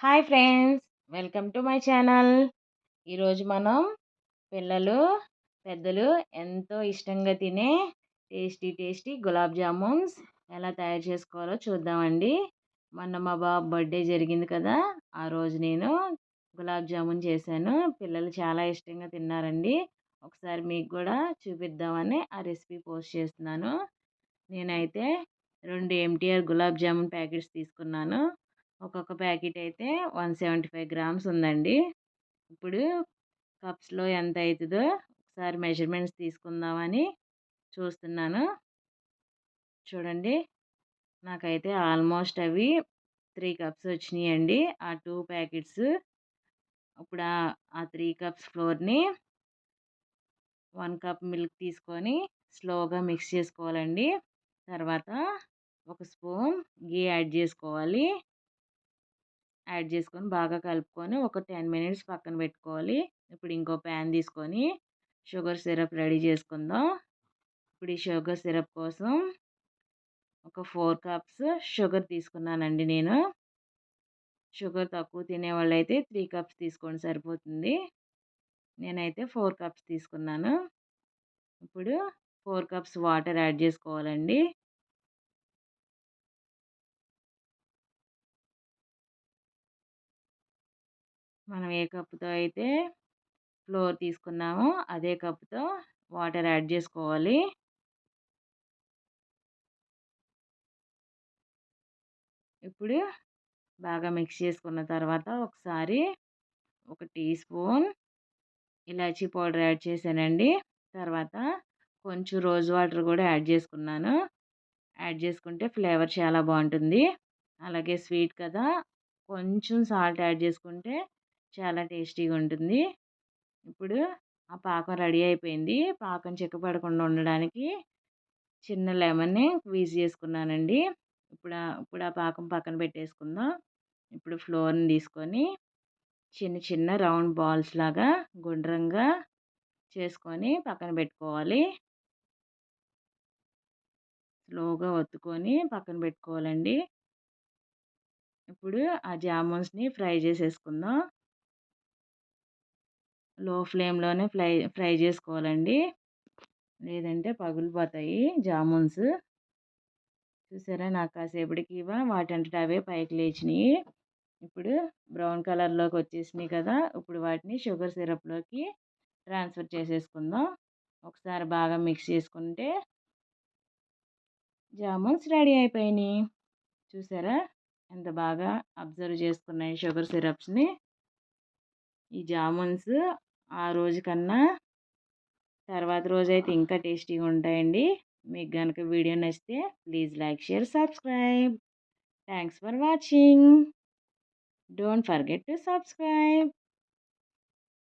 Hi friends welcome to my channel. ఈరోజు మనం పిల్లలు పెద్దలు ఎంతో ఇష్టంగా తినే టేస్టీ టేస్టీ గులాబ్ జామున్స్ ఎలా తయారు చేసుకోవాలో చూద్దామండి. మొన్న మా బాబు బర్త్డే జరిగింది కదా ఆ రోజు నేను గులాబ్ జామున్ చేశాను. పిల్లలు చాలా ఇష్టంగా తిన్నారండి. ఒకసారి మీకు కూడా చూపిద్దామని ఆ రెసిపీ పోస్ట్ చేస్తున్నాను. నేనైతే రెండు ఎంటీఆర్ గులాబ్ జామున్ ప్యాకెట్స్ తీసుకున్నాను. ఒక్కొక్క ప్యాకెట్ అయితే వన్ సెవెంటీ ఫైవ్ గ్రామ్స్ ఉందండి. ఇప్పుడు కప్స్లో ఎంత అవుతుందో ఒకసారి మెజర్మెంట్స్ తీసుకుందామని చూస్తున్నాను. చూడండి నాకైతే ఆల్మోస్ట్ అవి త్రీ కప్స్ వచ్చినాయండి. ఆ టూ ప్యాకెట్స్ ఇప్పుడు ఆ త్రీ కప్స్ ఫ్లోర్ని వన్ కప్ మిల్క్ తీసుకొని స్లోగా మిక్స్ చేసుకోవాలండి. తర్వాత ఒక స్పూన్ గీ యాడ్ చేసుకోవాలి. యాడ్ చేసుకొని బాగా కలుపుకొని ఒక టెన్ మినిట్స్ పక్కన పెట్టుకోవాలి. ఇప్పుడు ఇంకో ప్యాన్ తీసుకొని షుగర్ సిరప్ రెడీ చేసుకుందాం. ఇప్పుడు ఈ షుగర్ సిరప్ కోసం ఒక ఫోర్ కప్స్ షుగర్ తీసుకున్నానండి నేను. షుగర్ తక్కువ తినేవాళ్ళు అయితే త్రీ కప్స్ తీసుకోండి సరిపోతుంది. నేనైతే ఫోర్ కప్స్ తీసుకున్నాను. ఇప్పుడు ఫోర్ కప్స్ వాటర్ యాడ్ చేసుకోవాలండి. మనం ఏ కప్పుతో అయితే ఫ్లోర్ తీసుకున్నామో అదే కప్పుతో వాటర్ యాడ్ చేసుకోవాలి. ఇప్పుడు బాగా మిక్స్ చేసుకున్న తర్వాత ఒకసారి ఒక టీ స్పూన్ ఇలాచీ పౌడర్ యాడ్ చేశానండి. తర్వాత కొంచెం రోజ్ వాటర్ కూడా యాడ్ చేసుకున్నాను. యాడ్ చేసుకుంటే ఫ్లేవర్ చాలా బాగుంటుంది. అలాగే స్వీట్ కదా కొంచెం సాల్ట్ యాడ్ చేసుకుంటే చాలా టేస్టీగా ఉంటుంది. ఇప్పుడు ఆ పాకం రెడీ అయిపోయింది. పాకం చిక్కపడకుండా ఉండడానికి చిన్న లెమన్ని వీజ్ చేసుకున్నానండి. ఇప్పుడు ఇప్పుడు ఆ పాకం పక్కన పెట్టేసుకుందాం. ఇప్పుడు ఫ్లోర్ని తీసుకొని చిన్న చిన్న రౌండ్ బాల్స్ లాగా గుండ్రంగా చేసుకొని పక్కన పెట్టుకోవాలి. స్లోగా ఒత్తుకొని పక్కన పెట్టుకోవాలండి. ఇప్పుడు ఆ జామున్స్ని ఫ్రై చేసేసుకుందాం. లో ఫ్లేమ్లోనే ఫ్రై ఫ్రై చేసుకోవాలండి. లేదంటే పగిలిపోతాయి జామున్స్. చూసారా నాకు కాసేపటికి ఇవా వాటంతట అవే పైకి లేచినాయి. ఇప్పుడు బ్రౌన్ కలర్లోకి వచ్చేసినాయి కదా ఇప్పుడు వాటిని షుగర్ సిరప్లోకి ట్రాన్స్ఫర్ చేసేసుకుందాం. ఒకసారి బాగా మిక్స్ చేసుకుంటే జామున్స్ రెడీ అయిపోయినాయి. చూసారా ఎంత బాగా అబ్జర్వ్ చేసుకున్నాయి షుగర్ సిరప్స్ని. ఈ జామున్స్ ఆ రోజు కన్నా తర్వాత రోజు అయితే ఇంకా టేస్టీగా ఉంటాయండి. మీకు కనుక వీడియో నచ్చితే please like share subscribe. Thanks for watching. Don't forget to subscribe.